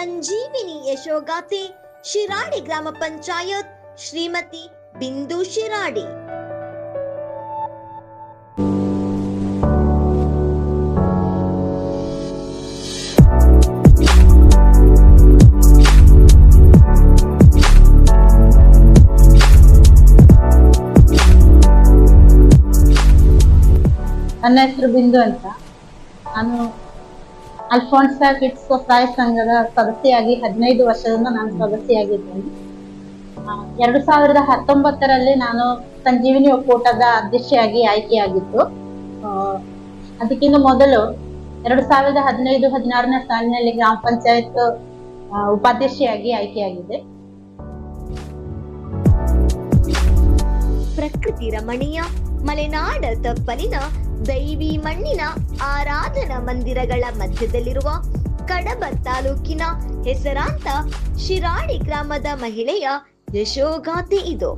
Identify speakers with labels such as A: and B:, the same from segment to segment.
A: ಸಂಜೀವಿನಿ ಯಶೋಗಾಥೆ ಶಿರಾಡಿ ಗ್ರಾಮ ಪಂಚಾಯತ್ ಶ್ರೀಮತಿ ಬಿಂದು ಶಿರಾಡಿ.
B: ನನ್ನ ಹೆಸರು ಬಿಂದು ಅಂತ. ನಾನು ಅಲ್ಫೋನ್ಸಾ ಕಿಡ್ಸ್ ಸಹಾಯ ಸಂಘದ ಸದಸ್ಯೆಯಾಗಿ ಹದಿನೈದು ವರ್ಷದಿಂದ ನಾನು ಸದಸ್ಯೆಯಾಗಿದ್ದೇನೆ ಎರಡು ಸಾವಿರದ ಹತ್ತೊಂಬತ್ತರಲ್ಲಿ ನಾನು ಸಂಜೀವಿನಿ ಒಕ್ಕೂಟದ ಅಧ್ಯಕ್ಷೆಯಾಗಿ ಆಯ್ಕೆಯಾಗಿತ್ತು. ಆ, ಅದಕ್ಕಿಂತ ಮೊದಲು ಎರಡು ಸಾವಿರದ ಹದಿನೈದು ಹದಿನಾರನೇ ಸಾಲಿನಲ್ಲಿ ಗ್ರಾಮ ಪಂಚಾಯತ್ ಉಪಾಧ್ಯಕ್ಷೆಯಾಗಿ ಆಯ್ಕೆಯಾಗಿದೆ.
A: ಪ್ರಕೃತಿ ರಮಣೀಯ ಮಲೆನಾಡ ತಪ್ಪಲಿನ ದೈವಿ ಮಣ್ಣಿನ ಆರಾಧನಾ ಮಂದಿರಗಳ ಮಧ್ಯದಲ್ಲಿರುವ ಕಡಬ ತಾಲೂಕಿನ ಹೆಸರಾಂತ ಶಿರಾಡಿ ಗ್ರಾಮದ ಮಹಿಳೆಯ ಯಶೋಗಾಥೆ ಇದು.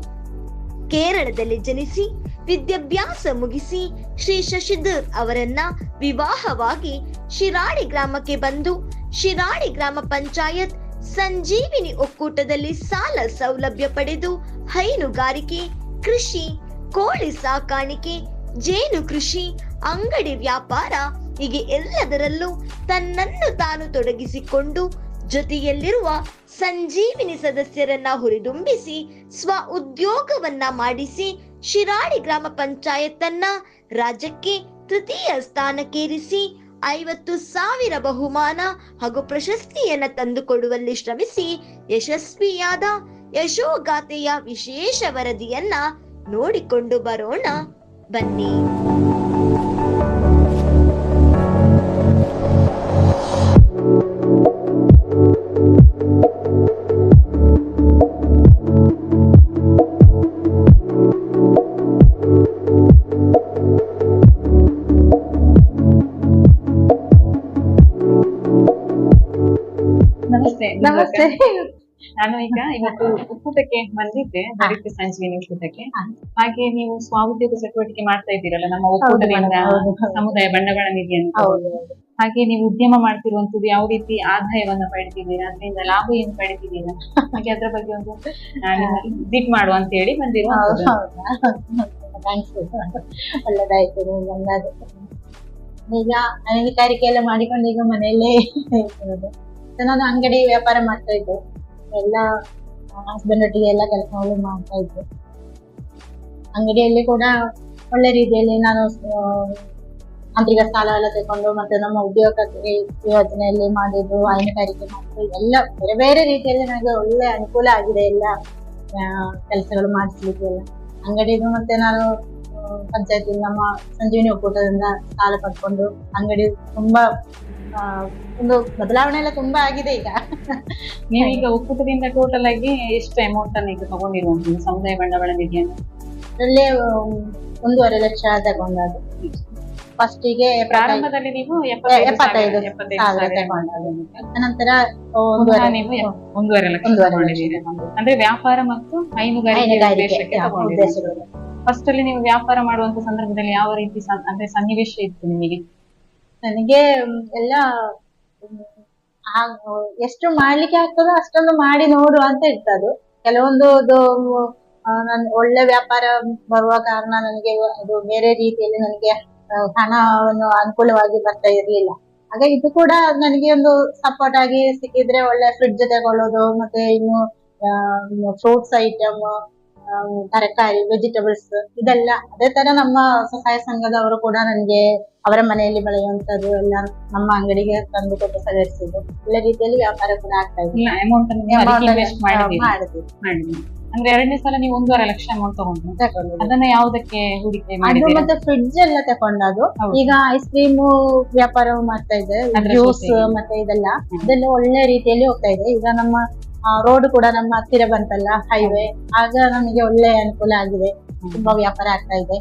A: ಕೇರಳದಲ್ಲಿ ಜನಿಸಿ ವಿದ್ಯಾಭ್ಯಾಸ ಮುಗಿಸಿ ಶ್ರೀ ಶಶಿಧರ್ ಅವರನ್ನ ವಿವಾಹವಾಗಿ ಶಿರಾಡಿ ಗ್ರಾಮಕ್ಕೆ ಬಂದು ಶಿರಾಡಿ ಗ್ರಾಮ ಪಂಚಾಯತ್ ಸಂಜೀವಿನಿ ಒಕ್ಕೂಟದಲ್ಲಿ ಸಾಲ ಸೌಲಭ್ಯ ಪಡೆದು ಹೈನುಗಾರಿಕೆ, ಕೃಷಿ, ಕೋಳಿ ಸಾಕಾಣಿಕೆ ಜೇನು ಕೃಷಿ, ಅಂಗಡಿ ವ್ಯಾಪಾರ, ಹೀಗೆ ಎಲ್ಲದರಲ್ಲೂ ತನ್ನನ್ನು ತಾನು ತೊಡಗಿಸಿಕೊಂಡು ಜೊತೆಯಲ್ಲಿರುವ ಸಂಜೀವಿನಿ ಸದಸ್ಯರನ್ನ ಹುರಿದುಂಬಿಸಿ ಸ್ವ ಉದ್ಯೋಗವನ್ನ ಮಾಡಿಸಿ ಶಿರಾಡಿ ಗ್ರಾಮ ಪಂಚಾಯತ್ ಅನ್ನ ರಾಜ್ಯಕ್ಕೆ ತೃತೀಯ ಸ್ಥಾನಕ್ಕೇರಿಸಿ ಐವತ್ತು ಸಾವಿರ ಬಹುಮಾನ ಹಾಗೂ ಪ್ರಶಸ್ತಿಯನ್ನ ತಂದುಕೊಡುವಲ್ಲಿ ಶ್ರಮಿಸಿ ಯಶಸ್ವಿಯಾದ ಯಶೋಗಾಥೆಯ ವಿಶೇಷ ವರದಿಯನ್ನ ನೋಡಿಕೊಂಡು ಬರೋಣ. Bani.
C: Namaste.
B: Namaste.
C: ನಾನು ಈಗ ಇವತ್ತು ಒಕ್ಕೂಟಕ್ಕೆ ಬಂದಿದ್ದೆ ದಲಿತ ಸಂಜೀವಿನಿ ಒಕ್ಕೂಟಕ್ಕೆ. ಹಾಗೆ ನೀವು ಸ್ವಾಉದ್ಯೋಗ ಚಟುವಟಿಕೆ ಮಾಡ್ತಾ ಇದ್ದೀರಲ್ಲ ನಮ್ಮ ಒಕ್ಕೂಟದಿಂದ. ಸಮುದಾಯ ಬಂಡವಾಳ ನಿಧಿ
B: ಅಂತ.
C: ಹಾಗೆ ನೀವು ಉದ್ಯಮ ಮಾಡ್ತಿರುವಂತದ್ದು ಯಾವ ರೀತಿ ಆದಾಯವನ್ನ ಪಡೆದಿದ್ದೀರಾ ಅದರಿಂದ ಲಾಭ ಏನು ಪಡೆದಿದ್ದೀರಾ? ಹಾಗೆ ಅದ್ರ ಬಗ್ಗೆ ಒಂದು ವಿಸಿಟ್ ಮಾಡುವ ಅಂತ ಹೇಳಿ
B: ಬಂದಿರುವ ಒಳ್ಳೇದಾಯ್ತು ಈಗ ಹೈನುಗಾರಿಕೆ ಎಲ್ಲ ಮಾಡಿಕೊಂಡು ಈಗ ಮನೆಯಲ್ಲೇ ನಾನು ಅಂಗಡಿ ವ್ಯಾಪಾರ ಮಾಡ್ತಾ ಇದ್ದೆ ಎಲ್ಲ ಹಸ್ಬೆಂಡ್ ಒಟ್ಟಿಗೆ ಎಲ್ಲ ಕೆಲಸಗಳು ಮಾಡ್ತಾ ಇದ್ದೆ. ಅಂಗಡಿಯಲ್ಲಿ ಕೂಡ ಒಳ್ಳೆ ರೀತಿಯಲ್ಲಿ ನಾನು ಆ, ಸ್ಥಾನ ಎಲ್ಲ ತಗೊಂಡು ಮತ್ತೆ ನಮ್ಮ ಉದ್ಯೋಗ ಯೋಜನೆಯಲ್ಲಿ ಮಾಡಿದ್ದು ಹೈನುಗಾರಿಕೆ ಮಾಡಿದ್ದು ಎಲ್ಲ ಬೇರೆ ಬೇರೆ ರೀತಿಯಲ್ಲಿ ನನಗೆ ಒಳ್ಳೆ ಅನುಕೂಲ ಆಗಿದೆ ಎಲ್ಲ ಕೆಲಸಗಳು ಮಾಡಿಸ್ಲಿಕ್ಕೆ ಎಲ್ಲ. ಅಂಗಡಿದು ಮತ್ತೆ ನಾನು ಪಂಚಾಯತಿ ನಮ್ಮ ಸಂಜೀವಿನಿ ಒಕ್ಕೂಟದಿಂದ ಸಾಲ ಪಡ್ಕೊಂಡು ಅಂಗಡಿ ತುಂಬಾ ಒಂದು ಬದಲಾವಣೆ ಎಲ್ಲ ತುಂಬಾ ಆಗಿದೆ ಈಗ.
C: ನೀವೀಗ ಒಕ್ಕೂಟದಿಂದ ಟೋಟಲ್ ಆಗಿ ಎಷ್ಟು ಅಮೌಂಟ್ ಅನ್ನು ಈಗ ತಗೊಂಡಿರುವಂತದ್ದು ಸಮುದಾಯ ಬಂಡವಾಳ ನಿಧಿಯನ್ನು?
B: ಅದರಲ್ಲೇ ಒಂದೂವರೆ ಲಕ್ಷ ತಗೊಂಡದ್ದು ಫಸ್ಟಿಗೆ
C: ಪ್ರಾರಂಭದಲ್ಲಿ ನೀವು ಎಪ್ಪತ್ತೈದು
B: ನಂತರ
C: ನೀವು ಒಂದೂವರೆ ಲಕ್ಷ ಅಂದ್ರೆ ವ್ಯಾಪಾರ ಮತ್ತು ಹೈನುಗಾರಿಕೆ ಫಸ್ಟ್ ಅಲ್ಲಿ ನೀವು ವ್ಯಾಪಾರ ಮಾಡುವಂತ ಸಂದರ್ಭದಲ್ಲಿ ಯಾವ ರೀತಿ ಅಂದ್ರೆ ಸನ್ನಿವೇಶ ಇತ್ತು ನಿಮಗೆ?
B: ನನಗೆ ಎಲ್ಲ ಎಷ್ಟು ಮಾಡ್ಲಿಕ್ಕೆ ಆಗ್ತದೋ ಅಷ್ಟೊಂದು ಮಾಡಿ ನೋಡು ಅಂತ ಇರ್ತದು ಕೆಲವೊಂದು ನನ್, ಒಳ್ಳೆ ವ್ಯಾಪಾರ ಬರುವ ಕಾರಣ ನನಗೆ ಅದು ಬೇರೆ ರೀತಿಯಲ್ಲಿ ನನಗೆ ಹಣವನ್ನು ಅನುಕೂಲವಾಗಿ ಬರ್ತಾ ಇರ್ಲಿಲ್ಲ. ಹಾಗೆ ಇದು ಕೂಡ ನನಗೆ ಒಂದು ಸಪೋರ್ಟ್ ಆಗಿ ಸಿಕ್ಕಿದ್ರೆ ಒಳ್ಳೆ ಫ್ರಿಡ್ಜ್ ತಗೊಳ್ಳೋದು ಮತ್ತೆ ಇನ್ನು ಫ್ರೂಟ್ಸ್ ಐಟಮ್ ತರಕಾರಿ ವೆಜಿಟೇಬಲ್ಸ್ ಇದೆಲ್ಲ ಅದೇ ತರ ನಮ್ಮ ಸಹಾಯ ಸಂಘದವರು ಕೂಡ ನನಗೆ ಅವರ ಮನೆಯಲ್ಲಿ ಬೆಳೆಯುವಂತದ್ದು ಎಲ್ಲ ನಮ್ಮ ಅಂಗಡಿಗೆ ತಂದು ಕೊಟ್ಟು ಸಹಕರಿಸಿದ್ರು. ಒಳ್ಳೆ ರೀತಿಯಲ್ಲಿ ವ್ಯಾಪಾರ ಕೂಡ ಆಗ್ತಾ ಇದೆ.
C: ಅಂದ್ರೆ ಎರಡನೇ ಸಲ ನೀವು ಒಂದೂವರೆ ಲಕ್ಷ ಅಮೌಂಟ್
B: ತಗೊಂಡು.
C: ಅದನ್ನ ಯಾವುದಕ್ಕೆ ಹೂಡಿಕೆ
B: ಅದು ಮತ್ತೆ ಫ್ರಿಡ್ಜ್ ಎಲ್ಲ ತಕೊಂಡದು. ಈಗ ಐಸ್ ಕ್ರೀಮ್ ವ್ಯಾಪಾರ ಮಾಡ್ತಾ ಇದೆ. ಜ್ಯೂಸ್ ಮತ್ತೆ ಇದೆಲ್ಲ.
C: ಇದೆಲ್ಲ
B: ಅದೆಲ್ಲ ಒಳ್ಳೆ ರೀತಿಯಲ್ಲಿ ಹೋಗ್ತಾ ಇದೆ. ಈಗ ನಮ್ಮ ರೋಡ್ ಕೂಡ ನಮ್ಮ ಹತ್ತಿರ ಬಂತಲ್ಲ ಹೈವೇ ಆಗ ನಮಗೆ ಒಳ್ಳೆ ಅನುಕೂಲ ಆಗಿದೆ. ತುಂಬಾ ವ್ಯಾಪಾರ ಆಗ್ತಾ ಇದೆ.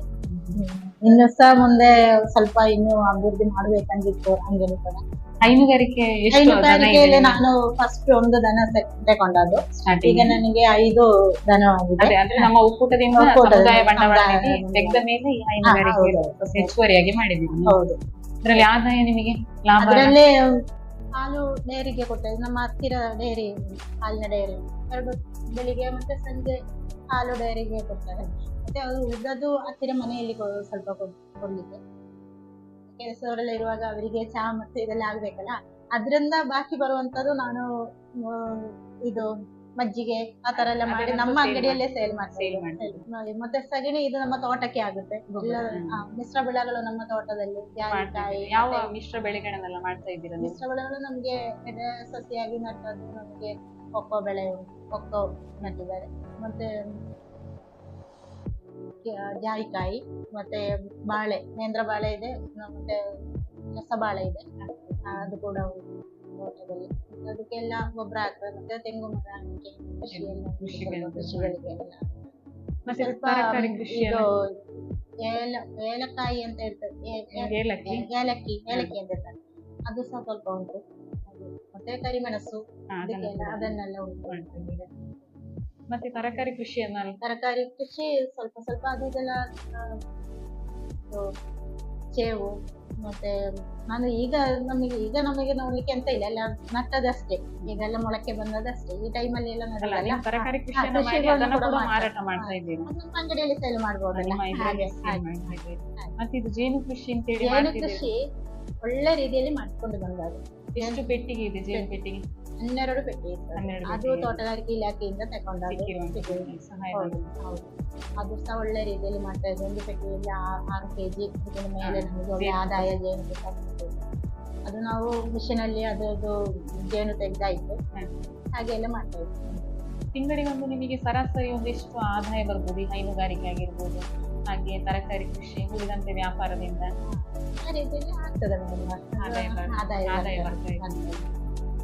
B: ಇನ್ನು ಸಹ ಮುಂದೆ ಸ್ವಲ್ಪ ಇನ್ನು ಅಭಿವೃದ್ಧಿ ಮಾಡ್ಬೇಕಂದಿತ್ತು ಅಂಗಡಿ ಕೂಡ.
C: ಹೈನುಗಾರಿಕೆ
B: ಹೈನುಗಾರಿಕೆಯಲ್ಲಿ ನಾನು ಫಸ್ಟ್ ಒಂದು ದನ ತಗೊಂಡದ್ದು ಈಗ ನನಗೆ ಐದು
C: ದನ ನಮ್ಮ ಒಕ್ಕೂಟದಿಂದ ಸಮುದಾಯ ಬಂಡವಾಳ. ತೆಗೆದ ಮೇಲೆ ಹೈನುಗಾರಿಕೆ. ಹೆಚ್ಚುವರಿಯಾಗಿ ಮಾಡಿದ್ದೀರಿ
B: ಹೌದು.
C: ಅದರಲ್ಲಿ ಆದಾಯ ನಿಮಗೆ ಲಾಭ?
B: ಅದರಲ್ಲಿ ಹಾಲು ಡೈರಿಗೆ ಕೊಟ್ಟೆ ನಮ್ಮ ಹತ್ತಿರ ಡೈರಿ ಹಾಲಿನ ಡೈರಿ ಎರಡು ಬೆಳಿಗ್ಗೆ ಮತ್ತೆ ಸಂಜೆ ಹಾಲು ಡೈರಿಗೆ ಕೊಡ್ತಾರೆ. ಮತ್ತೆ ಅದು ಉದ್ದದ್ದು ಹತ್ತಿರ ಮನೆಯಲ್ಲಿ ಸ್ವಲ್ಪ ಕೊಡ್- ಕೊಡ್ಲಿಕ್ಕೆ ಕೆಲಸವರೆಲ್ಲ ಇರುವಾಗ ಅವರಿಗೆ ಚಹಾ ಮತ್ತೆ ಇದೆಲ್ಲ ಆಗ್ಬೇಕಲ್ಲ. ಅದರಿಂದ ಬಾಕಿ ಬರುವಂತದ್ದು ನಾನು ಇದು ಮಜ್ಜಿಗೆ ಆ ತರ ಎಲ್ಲ ಮಾಡಿ ನಮ್ಮ ಅಂಗಡಿಯಲ್ಲೇ ಸೇಲ್ ಮಾಡ್ತೇವೆ. ಮತ್ತೆ ಸಗಣಿ ಇದು ನಮ್ಮ ತೋಟಕ್ಕೆ ಆಗುತ್ತೆ. ಮಿಶ್ರ ಬೆಳೆಗಳು ನಮ್ಮ ತೋಟದಲ್ಲಿ.
C: ಯಾವ ಮಿಶ್ರ ಬೆಳೆಗಳನ್ನೆಲ್ಲ ಮಾಡ್ತಾ ಇದ್ದೀರಾ
B: ಮಿಶ್ರ ಬೆಳೆಗಳು ನಮ್ಗೆ ಸಸಿಯಾಗಿ ನಟ್ಟದ್ದು ನಮ್ಗೆ ಕೊಕ್ಕೋ ಬೆಳೆ ಕೊಕ್ಕೋ ನಟ್ಟಿದ್ದಾರೆ. ಮತ್ತೆ ಜಾಯಿಕಾಯಿ ಮತ್ತೆ ಬಾಳೆ ನೇಂದ್ರ ಬಾಳೆ ಇದೆ ಮತ್ತೆ ಮತ್ತೆ ರಸಬಾಳೆ ಇದೆ. ಅದು ಕೂಡ ಉಂಟು. ತೋಟದಲ್ಲಿ ಅದಕ್ಕೆಲ್ಲ ಗೊಬ್ಬರ ಹಾಕ್ತಾರೆ ಮತ್ತೆ ತೆಂಗು ಮರ ಅಡಿಕೆ ಕೃಷಿ ಎಲ್ಲ
C: ಕೃಷಿಗೆ
B: ಕೃಷಿಗಳಿಗೆ ಎಲ್ಲ
C: ಮತ್ತೆ
B: ಸ್ವಲ್ಪ
C: ತರಕಾರಿ ಕೃಷಿ
B: ಇದು ಏಲ ಏಲಕ್ಕಾಯಿ ಅಂತ ಹೇಳ್ತಾರೆ ಏ- ಏ-
C: ಏಲಕ್ಕಿ
B: ಏಲಕ್ಕಿ ಏಲಕ್ಕಿ ಅಂತ ಹೇಳ್ತಾರೆ ಅದು ಸಹ ಸ್ವಲ್ಪ ಉಂಟು ಹಾಗೆ. ಮತ್ತೆ ಕರಿಮೆಣಸು
C: ಹಾ, ಅದನ್ನು
B: ಅದಕ್ಕೆಲ್ಲ
C: ಕೂಡ
B: ಅದನ್ನೆಲ್ಲ ಉಂಟು
C: ಮಾಡ್ತಾ ಇದ್ದೀರಾ. ಮತ್ತೆ ತರಕಾರಿ ಕೃಷಿಯನ್ನ
B: ತರಕಾರಿ ಕೃಷಿ ಸ್ವಲ್ಪ ಸ್ವಲ್ಪ ಅದು ಇದೆಲ್ಲ ಆ, ಇದು ಸೇವು ಮತ್ತೆ ನಾನು ಈಗ ನಮಗೆ ಈಗ ನಮಗೆ ನೋಡ್ಲಿಕ್ಕೆ ಅಂತ ಇಲ್ಲ ಎಲ್ಲ ನಟ್ಟದಷ್ಟೇ ಈಗೆಲ್ಲ ಮೊಳಕೆ ಬಂದದಷ್ಟೇ ಈ ಟೈಮಲ್ಲಿ ಎಲ್ಲ
C: ಮಾರಾಟ ಮಾಡ್ತಾ
B: ಅಂಗಡಿಯಲ್ಲಿ ಸೇಲ್ ಮಾಡ್ಬೋದಲ್ಲ. ಹಾಗೆ.
C: ಮತ್ತೆ ಇದು ಜೇನು ಕೃಷಿ ಅಂತ ಹೇಳಿ
B: ಜೇನು. ಕೃಷಿ ಒಳ್ಳೆ ರೀತಿಯಲ್ಲಿ ಮಾಡ್ಕೊಂಡು ಬಂದದ್ದು.
C: ಎಷ್ಟು ಪೆಟ್ಟಿಗೆ ಇದೆ ಜೇನು ಪೆಟ್ಟಿಗೆ?
B: ಹನ್ನೆರಡು ಪೆಟ್ಟಿ ಅದು.
C: ಹನ್ನೆರಡು
B: ಅದು
C: ಪೆಟ್ಟಿಗೆ.
B: ತೋಟಗಾರಿಕೆ ಇಲಾಖೆಯಿಂದ
C: ಸಿಕ್ಕಿರುವಂತ. ಸಹಾಯ.
B: ಅದು ಸಹ ಒಳ್ಳೆ ರೀತಿಯಲ್ಲಿ ಮಾಡ್ತಾ ಇದೆ ಒಂದು ಪೆಟ್ಟಿಗೆಯಲ್ಲಿ ಆ- ಆರು ಕೆಜಿ ಮೇಲೆ
C: ಹಾ,
B: ನಮಗೆ ಒಳ್ಳೆ
C: ಜೇನು
B: ಆದಾಯ ಜೇನು ಅದು ನಾವು ಮಿಷಿನಲ್ಲಿ ಅದರದ್ದು ಜೇನು ತೆಗ್ದಾಯ್ತು
C: ಹಾ.
B: ಹಾಗೆ ಎಲ್ಲ ಮಾಡ್ತಾ ಇದ್ವಿ
C: ತಿಂಗಳಿಗೊಂದು ನಿಮಗೆ ಸರಾಸರಿ ಒಂದಿಷ್ಟು ಆದಾಯ ಬರ್ಬೋದು ಈ ಹೈನುಗಾರಿಕೆ ಆಗಿರ್ಬೋದು ಹಾಗೆ ತರಕಾರಿ ಕೃಷಿ ಉಳಿದಂತೆ ವ್ಯಾಪಾರದಿಂದ
B: ಆ ರೀತಿಯಲ್ಲಿ ಆಗ್ತದೆ ನಮ್ಗೆ.
C: ಆದಾಯ
B: ಆದಾಯ
C: ಆದಾಯ
B: ಬರ್ತದೆ. ಬರ್ತದೆ.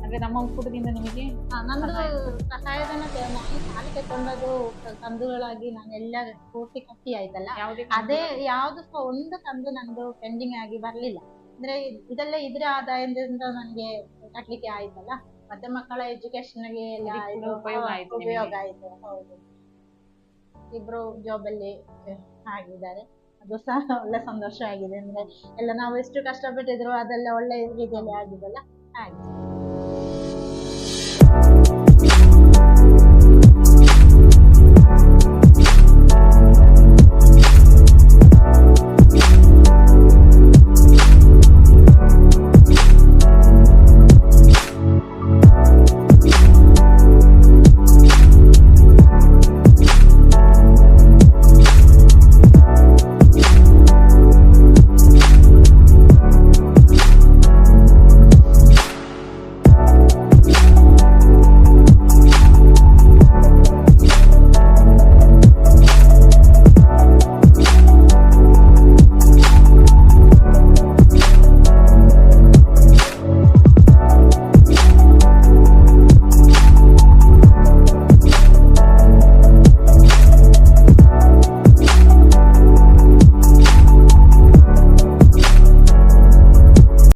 C: ಅಂದ್ರೆ ನಮ್ಮ ಒಕ್ಕೂಟದಿಂದ ನಿಮಗೆ
B: ನಂದು
C: ಸಹಾಯ.
B: ಸಹಾಯಧನ ತೆ- ನಾನು ಸಾಲ ನಾನು ಕಂದುಗಳಾಗಿ ನಾನೆಲ್ಲ ಪೂರ್ತಿ ಕಟ್ಟಿ ಆಯ್ತಲ್ಲ. ಅದೇ ಯಾವ್ದು ಸಹ ಒಂದು ಕಂದು ನಂದು ಪೆಂಡಿಂಗ್ ಆಗಿ ಬರ್ಲಿಲ್ಲ. ಅಂದ್ರೆ ಇದೆಲ್ಲ ಇದ್ರ ಆದಾಯದಿಂದ ನನಗೆ ಕಟ್ಲಿಕ್ಕೆ ಆಯ್ತಲ್ಲ. ಮತ್ತೆ ಮಕ್ಕಳ ಎಜುಕೇಶನ್ಗೆ ಉಪಯೋಗ ಆಯ್ತು ಹೌದು. ಇಬ್ರು ಜಾಬ್ ಅಲ್ಲಿ ಆಗಿದ್ದಾರೆ. ಅದು ಸಹ ಒಳ್ಳೆ ಸಂತೋಷ ಆಗಿದೆ. ಅಂದ್ರೆ ಎಲ್ಲ ನಾವು ಎಷ್ಟು ಕಷ್ಟಪಟ್ಟಿದ್ರು ಅದೆಲ್ಲ ಒಳ್ಳೆ ರೀತಿಯಲ್ಲಿ ಆಗಿದೆಲ್ಲ. ಹಾಗೆ.